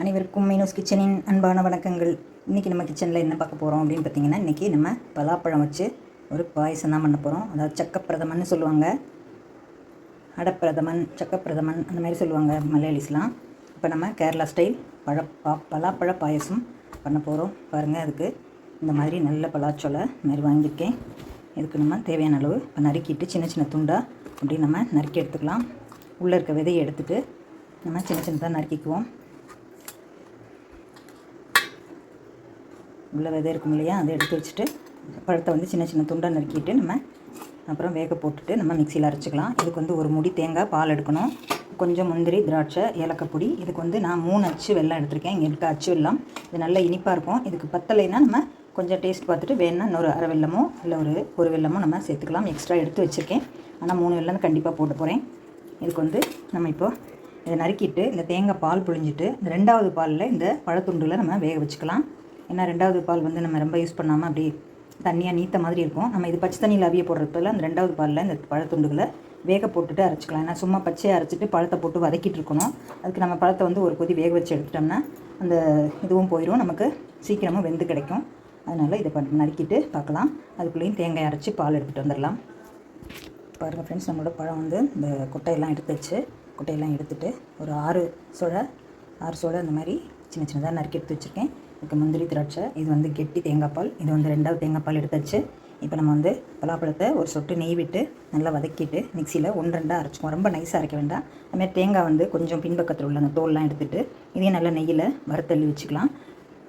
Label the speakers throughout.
Speaker 1: அனைவருக்கும் மீனோஸ் கிச்சனின் அன்பான வணக்கங்கள். இன்றைக்கி நம்ம கிச்சனில் என்ன பார்க்க போகிறோம் அப்படின்னு பார்த்தீங்கன்னா இன்றைக்கி நம்ம பலாப்பழம் வச்சு ஒரு பாயசம் தான் பண்ண போகிறோம் அதாவது சக்கப்பிரதமன் சொல்லுவாங்க. அடப்பிரதமன் சக்கப்பிரதமன் அந்த மாதிரி சொல்லுவாங்க மலையாளிஸ்லாம். இப்போ நம்ம கேரளா ஸ்டைல் பழ பா பலாப்பழ பாயசம் பண்ண போகிறோம் பாருங்கள் அதுக்கு இந்த மாதிரி நல்ல பலாச்சொலை மாதிரி வாங்கியிருக்கேன். இதுக்கு நம்ம தேவையான அளவு இப்போ நறுக்கிட்டு சின்ன சின்ன துண்டாக அப்படி நம்ம நறுக்கி எடுத்துக்கலாம். உள்ளே இருக்க விதையை எடுத்துட்டு நம்ம சின்ன சின்னதாக நறுக்கிக்குவோம். உள்ள விதை இருக்கும் இல்லையா அதை எடுத்து வச்சுட்டு பழத்தை வந்து சின்ன சின்ன துண்டை நறுக்கிட்டு நம்ம அப்புறம் வேக போட்டுட்டு நம்ம மிக்சியில் அரைச்சிக்கலாம். இதுக்கு வந்து ஒரு முடி தேங்காய் பால் எடுக்கணும். கொஞ்சம் முந்திரி திராட்சை ஏலக்காய் பொடி. இதுக்கு வந்து நான் மூணு அச்சு வெள்ளம் எடுத்திருக்கேன். இங்கே இருக்க அச்சு வெல்லம். இது நல்ல இனிப்பாக இருக்கும். இதுக்கு பத்தலைன்னா நம்ம கொஞ்சம் டேஸ்ட் பார்த்துட்டு வேணால் இன்னொரு அரை வெல்லமோ இல்லை ஒரு ஒரு வெல்லமோ நம்ம சேர்த்துக்கலாம். எக்ஸ்ட்ரா எடுத்து வச்சுருக்கேன். ஆனால் மூணு வெள்ளம் கண்டிப்பாக போட்டு போகிறேன் இதுக்கு வந்து நம்ம இப்போ இதை நறுக்கிட்டு இந்த தேங்காய் பால் புழிஞ்சிட்டு இந்த ரெண்டாவது பாலில் இந்த பழத்துண்டுகளை நம்ம வேக வச்சுக்கலாம். ஏன்னா ரெண்டாவது பால் வந்து நம்ம ரொம்ப யூஸ் பண்ணாமல் அப்படியே தண்ணியாக நீத்த மாதிரி இருக்கும். நம்ம இது பச்சை தண்ணியில் அவிய போடுறதுல அந்த ரெண்டாவது பாலில் இந்த பழத்துண்டுகளை வேக போட்டுட்டு அரைச்சிக்கலாம். ஏன்னா சும்மா பச்சையை அரைச்சிட்டு பழத்தை போட்டு வதக்கிட்டு இருக்கணும். அதுக்கு நம்ம பழத்தை வந்து ஒரு கொதி வேக வச்சு எடுத்துட்டோம்னா அந்த இதுவும் போயிடும் நமக்கு சீக்கிரமாக வெந்து கிடைக்கும். அதனால் இதை பண்ணி நறுக்கிட்டு பார்க்கலாம். அதுக்குள்ளேயும் தேங்காய் அரைச்சி பால் எடுத்துகிட்டு வந்துடலாம். பாருங்கள் ஃப்ரெண்ட்ஸ் நம்மளோட பழம் வந்து இந்த கொட்டையெல்லாம் எடுத்து வச்சு கொட்டையெல்லாம் எடுத்துகிட்டு ஒரு ஆறு சோழ ஆறு சோழ அந்த மாதிரி சின்ன சின்னதாக நறுக்கி எடுத்து வச்சுருக்கேன். இதுக்கு முந்திரி திராட்சை இது வந்து கெட்டி தேங்காய் பால் இது வந்து ரெண்டாவது தேங்காய் பால் எடுத்து வச்சு இப்போ நம்ம வந்து பலாப்பழத்தை ஒரு சொட்டு நெய் விட்டு நல்லா வதக்கிட்டு மிக்சியில் ஒன்று ரெண்டாக அரைச்சிக்குவோம். ரொம்ப நைஸாக அரைக்க வேண்டாம். அதுமாதிரி தேங்காய் வந்து கொஞ்சம் பின்பக்கத்தில் உள்ள அந்த தோல்லாம் எடுத்துகிட்டு இதையும் நல்லா நெய்யில் வறுத்தள்ளி வச்சுக்கலாம்.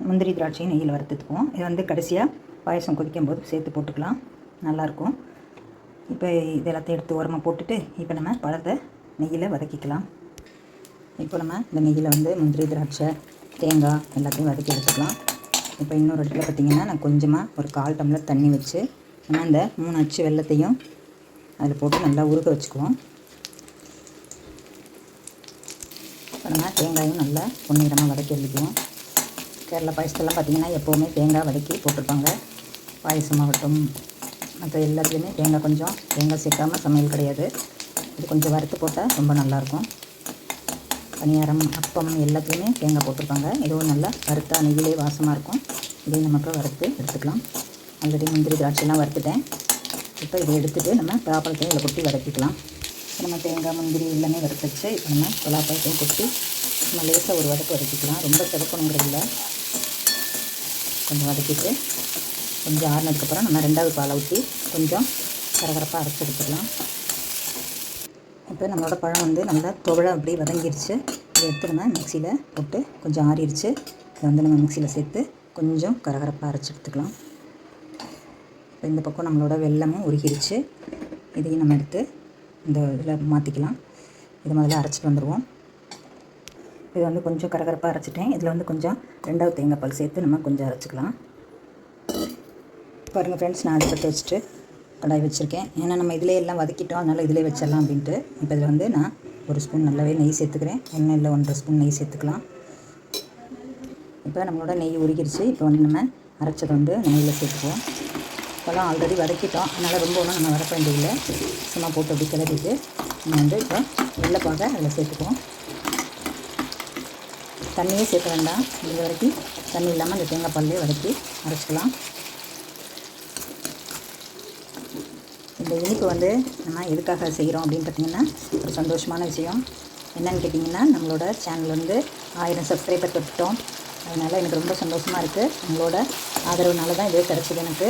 Speaker 1: முந்திரி திராட்சையும் நெய்யில் வறுத்துக்குவோம். இது வந்து கடைசியாக பாயசம் கொதிக்கும் போது சேர்த்து போட்டுக்கலாம். நல்லாயிருக்கும் இப்போ இது எல்லாத்தையும் எடுத்து உரமாக போட்டுட்டு இப்போ நம்ம பழத்தை நெய்யில் வதக்கிக்கலாம். இப்போ நம்ம இந்த நெய்யில் வந்து முந்திரி திராட்சை தேங்காய் எல்லாத்தையும் வதக்கி எடுத்துக்கலாம். இப்போ இன்னொரு இடத்துல பார்த்திங்கன்னா நான் கொஞ்சமாக ஒரு கால் டம்ளர் தண்ணி வச்சு நம்ம இந்த மூணு அச்சு வெள்ளத்தையும் அதில் போட்டு நல்லா உருக வச்சுக்குவோம். அப்புறமா தேங்காயும் நல்லா பொன்னிறமாக வதக்கி எடுத்துக்குவோம். கேரளா பாயசத்தெல்லாம் பார்த்திங்கன்னா எப்போவுமே தேங்காய் வதக்கி போட்டிருப்பாங்க. பாயசமாகட்டும் மற்ற எல்லாத்துலேயுமே தேங்காய் கொஞ்சம் தேங்காய் சேர்க்காம சமையல் கிடையாது. இது கொஞ்சம் வறுத்து போட்டால் ரொம்ப நல்லாயிருக்கும் பணியாரம் அப்பம் எல்லாத்துலேயுமே தேங்காய் போட்டிருப்பாங்க. இதுவும் நல்லா வறுத்தா நெய்யிலே வாசமாக இருக்கும். இதையும் இப்போ வறுத்து எடுத்துக்கலாம். ஆல்ரெடி முந்திரி திராட்சைலாம் வறுத்துட்டேன். இப்போ இதை எடுத்துகிட்டு நம்ம பலாப்பழத்தையும் இதில் கொட்டி வதக்கிக்கலாம். இப்போ நம்ம தேங்காய் முந்திரி எல்லாமே வறுத்துச்சு இப்போ நம்ம பலாப்பழத்தையும் கொட்டி நம்ம லேசாக ஒரு வதக்கு வதக்கிக்கலாம். ரொம்ப செவக்கணுங்கிறது இல்லை. கொஞ்சம் வதக்கிட்டு கொஞ்சம் ஆறுனதுக்கப்புறம் நம்ம ரெண்டாவது பாலை ஊற்றி கொஞ்சம் கரகரப்பாக அரைச்சி எடுத்துக்கலாம். இப்போ நம்மளோட பழம் வந்து நல்லா துவழ அப்படியே வதங்கிருச்சு. இதை எடுத்து நம்ம மிக்சியில் போட்டு கொஞ்சம் ஆறிடுச்சு இதை வந்து நம்ம மிக்சியில் சேர்த்து கொஞ்சம் கரகரப்பாக அரைச்சி எடுத்துக்கலாம். இப்போ இந்த பக்கம் நம்மளோட வெல்லமும் உருகிருச்சு. இதையும் நம்ம எடுத்து இந்த இதில் மாற்றிக்கலாம் இது முதல்ல அரைச்சிட்டு வந்துடுவோம் இது வந்து கொஞ்சம் கரகரப்பாக அரைச்சிட்டேன். இதில் வந்து கொஞ்சம் ரெண்டாவது தேங்காய் பால் சேர்த்து நம்ம கொஞ்சம் அரைச்சிக்கலாம். பாருங்கள் ஃப்ரெண்ட்ஸ் நான் அடுப்பத்தை வச்சுட்டு கடாய் வச்சுருக்கேன். ஏன்னா நம்ம இதிலே எல்லாம் வதக்கிட்டோம் அதனால் இதிலே வச்சிடலாம் அப்படின்ட்டு. இப்போ இதில் வந்து நான் ஒரு ஸ்பூன் நல்லாவே நெய் சேர்த்துக்கிறேன். ஒன்றும் இல்லை ஒன்றரை ஸ்பூன் நெய் சேர்த்துக்கலாம். இப்போ நம்மளோட நெய் உருகிருச்சு. இப்போ வந்து நம்ம அரைச்சதை வந்து நெய்யில் சேர்த்துக்குவோம். இப்போலாம் ஆல்ரெடி வதக்கிட்டோம். அதனால் ரொம்ப ஒன்றும் நம்ம வதக்க வேண்டியதில்லை. சும்மா போட்டு அப்படி கிளறிட்டு நம்ம வந்து இப்போ வெள்ளைப்பாக அதில் சேர்த்துக்குவோம். தண்ணியே சேர்க்க வேண்டாம். இது வரைக்கும் தண்ணி இல்லாமல் அந்த தேங்காய் பால்லேயே வதக்கி அரைச்சிக்கலாம். இந்த இனிப்பு வந்து நம்ம எதுக்காக செய்கிறோம் அப்படின்னு பார்த்தீங்கன்னா ஒரு சந்தோஷமான விஷயம். என்னன்னு கேட்டிங்கன்னா நம்மளோட சேனல் வந்து ஆயிரம் சப்ஸ்கிரைபர் தொட்டோம் அதனால் எனக்கு ரொம்ப சந்தோஷமாக இருக்குது உங்களோட ஆதரவுனால தான் இது கிடச்சிது எனக்கு.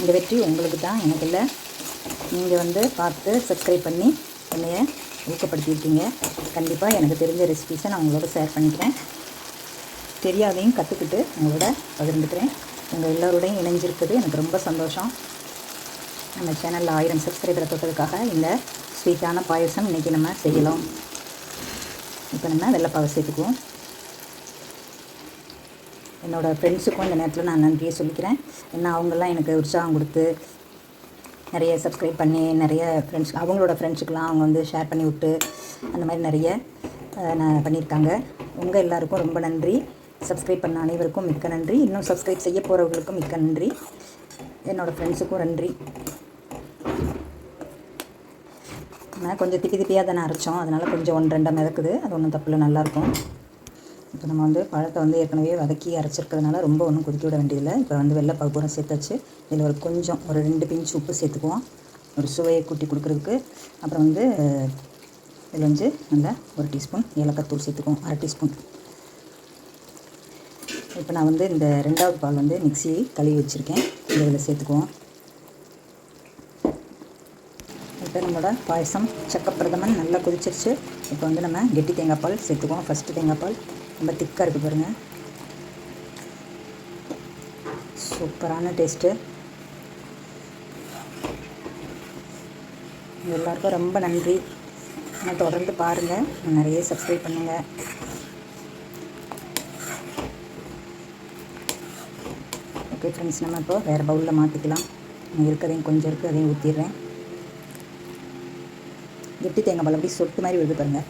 Speaker 1: இந்த வெற்றி உங்களுக்கு தான் எனக்கு இல்லை. நீங்கள் வந்து பார்த்து சப்ஸ்கிரைப் பண்ணி என்னைய ஊக்கப்படுத்தியிருக்கீங்க. கண்டிப்பாக எனக்கு தெரிஞ்ச ரெசிபிஸை நான் உங்களோட ஷேர் பண்ணிக்கிறேன். தெரியாதையும் கற்றுக்கிட்டு உங்களோட பகிர்ந்துக்கிறேன். உங்கள் எல்லோரோடையும் இணைஞ்சிருக்குது எனக்கு ரொம்ப சந்தோஷம். நம்ம சேனலில் ஆயிரம் சப்ஸ்கிரைபரை தொட்டதுக்காக இந்த ஸ்வீட்டான பாயசம் இன்றைக்கி நம்ம செய்யலாம். இப்போ நம்ம வெள்ளைப்பாவை சேர்த்துக்குவோம். என்னோடய ஃப்ரெண்ட்ஸுக்கும் இந்த நேரத்தில் நான் நன்றியை சொல்லிக்கிறேன். ஏன்னா அவங்கெல்லாம் எனக்கு உற்சாகம் கொடுத்து நிறைய சப்ஸ்கிரைப் பண்ணி நிறைய ஃப்ரெண்ட்ஸ் அவங்களோட ஃப்ரெண்ட்ஸுக்கெலாம் அவங்க வந்து ஷேர் பண்ணி விட்டு அந்த மாதிரி நிறைய நான் பண்ணியிருக்காங்க. உங்கள் எல்லாருக்கும் ரொம்ப நன்றி. சப்ஸ்கிரைப் பண்ண அனைவருக்கும் மிக்க நன்றி. இன்னும் சப்ஸ்கிரைப் செய்ய போகிறவங்களுக்கும் மிக்க நன்றி. என்னோடய ஃப்ரெண்ட்ஸுக்கும் நன்றி நான் கொஞ்சம் திப்பி திப்பியாக தானே அரைச்சோம். அதனால் கொஞ்சம் ஒன்று ரெண்டாக மிதக்குது. அது ஒன்றும் தப்பில் நல்லாயிருக்கும். இப்போ நம்ம வந்து பழத்தை வந்து ஏற்கனவே வதக்கி அரைச்சிருக்கிறதுனால ரொம்ப ஒன்றும் கொதிக்க விட வேண்டியதில்லை. இப்போ வந்து வெள்ளை பகுப்புறம் சேர்த்தாச்சு. இதில் ஒரு கொஞ்சம் ஒரு ரெண்டு பிஞ்ச் உப்பு சேர்த்துக்குவோம். ஒரு சுவையை கூட்டி கொடுக்குறதுக்கு. அப்புறம் வந்து இதில் வந்து நல்லா ஒரு டீஸ்பூன் ஏலக்காய் தூள் சேர்த்துக்குவோம். அரை டீஸ்பூன். இப்போ நான் வந்து இந்த ரெண்டாவது பால் வந்து மிக்ஸி கழுவி வச்சுருக்கேன். இதில் சேர்த்துக்குவோம். இப்போ நம்மளோட பாயசம். சக்கப்பிரதமன் நல்லா கொதிச்சிருச்சு. இப்போ வந்து நம்ம கெட்டி தேங்காய் பால் சேர்த்துக்குவோம். ஃபஸ்ட்டு தேங்காய் பால். ரொம்ப திக்காக இருக்குது பாருங்கள் சூப்பரான டேஸ்ட்டு எல்லாருக்கும் ரொம்ப நன்றி. நான் தொடர்ந்து பாருங்கள் நிறைய சப்ஸ்கிரைப் பண்ணுங்கள் ஓகே ஃப்ரெண்ட்ஸ் நம்ம இப்போ வேறு பவுலில் மாற்றிக்கலாம் இருக்கிறதையும் கொஞ்சம் இருக்குது அதையும் ஊற்றிடுறேன் கெட்டி தேங்காய் பால் அப்படி சொட்டு மாதிரி விழுது பாருங்கள்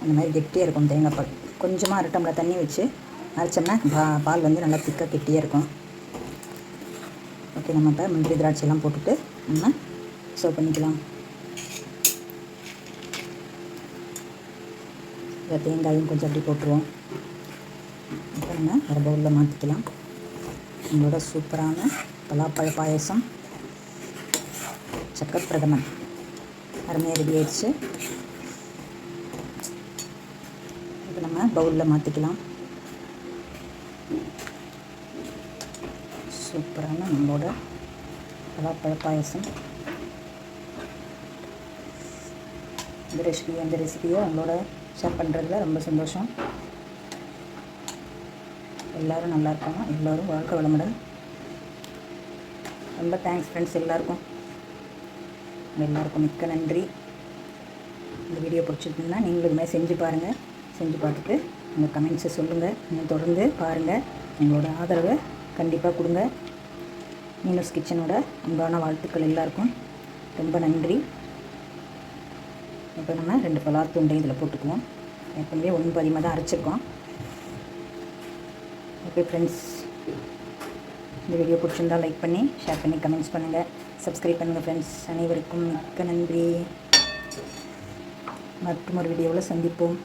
Speaker 1: அந்த மாதிரி கெட்டியாக இருக்கும் தேங்காய் பால். கொஞ்சமாக அரை டம்ளர் தண்ணி வச்சு அரைச்சோம்னா பா பால் வந்து நல்லா திக்காக கெட்டியாக இருக்கும். ஓகே நம்ம இப்போ முந்திரி திராட்சையெல்லாம் போட்டுட்டு நம்ம சர்வ் பண்ணிக்கலாம். இந்த தேங்காயும் கொஞ்சம் அப்படி போட்டுருவோம். இப்போ நம்ம வேறு பவுலில் மாற்றிக்கலாம் நம்மளோட சூப்பரான பலாப்பழ பாயசம். சக்கரப்பிரதமன் அருமையாக ரெடி ஆயிடுச்சு இப்போ நம்ம பவுலில் மாற்றிக்கலாம் சூப்பரான நம்மளோட பலாப்பழ பாயசம். இந்த ரெசிபி அந்த ரெசிபியை உங்களோட ஷேர் பண்ணுறதுல ரொம்ப சந்தோஷம். எல்லோரும் நல்லா இருக்காங்க. எல்லோரும் வாழ்க்கை வளமுடன். ரொம்ப தேங்க்ஸ் ஃப்ரெண்ட்ஸ் எல்லாருக்கும். எல்லாருக்கும் மிக்க நன்றி. இந்த வீடியோ பிடிச்சிருந்தீங்கன்னா நீங்களும் இதுமாதிரி செஞ்சு பாருங்கள் செஞ்சு பார்த்துட்டு உங்கள் கமெண்ட்ஸை சொல்லுங்கள் நீங்கள் தொடர்ந்து பாருங்கள் உங்களோட ஆதரவை கண்டிப்பாக கொடுங்க. மீனஸ் கிச்சனோட அன்பான வாழ்த்துக்கள் எல்லாருக்கும். ரொம்ப நன்றி. இப்போ நம்ம ரெண்டு பலாத்துண்டை இதில் போட்டுக்குவோம். எப்பவுமே ஒன்று பதிமாக தான் அரைச்சிருக்கோம். ஓகே ஃப்ரெண்ட்ஸ் இந்த வீடியோ பிடிச்சிருந்தால் லைக் பண்ணி ஷேர் பண்ணி கமெண்ட்ஸ் பண்ணுங்கள் சப்ஸ்கிரைப் பண்ணுங்கள் ஃப்ரெண்ட்ஸ் அனைவருக்கும் மிக்க நன்றி. மற்றும் ஒரு வீடியோவில் சந்திப்போம்.